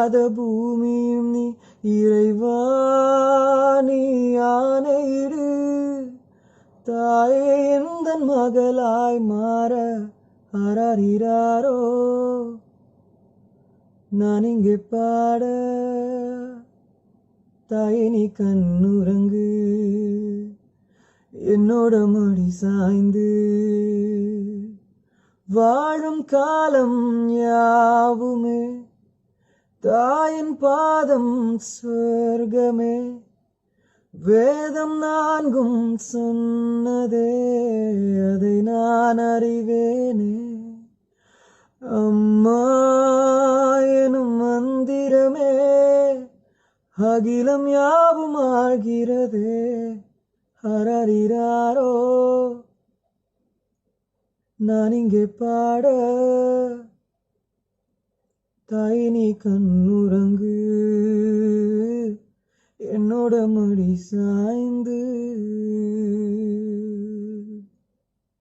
சுழலாத பூமியும் நீ இறைவா நீ ஆணையிடு. தாயே எந்தன் மகளாய் மாற ஆராரிராரோ நான் இங்கே பாட தாயே நீ கண்ணுறங்கு. என்னோட மடி சாய்ந்து வாழும் காலம் யாவுமே தாயின் பாதம் சொர்க்கமே வேதம் நான்கும் சொன்னதே அதை நான் அறிவேனே. அம்மா எனும் மந்திரமே அகிலம் யாவும் ஆகிறதே ஹரரிராரோ நான் இங்கே பாட தாய் நீ கண்ணுறங்கு. என்னோட மடி சாய்ந்து.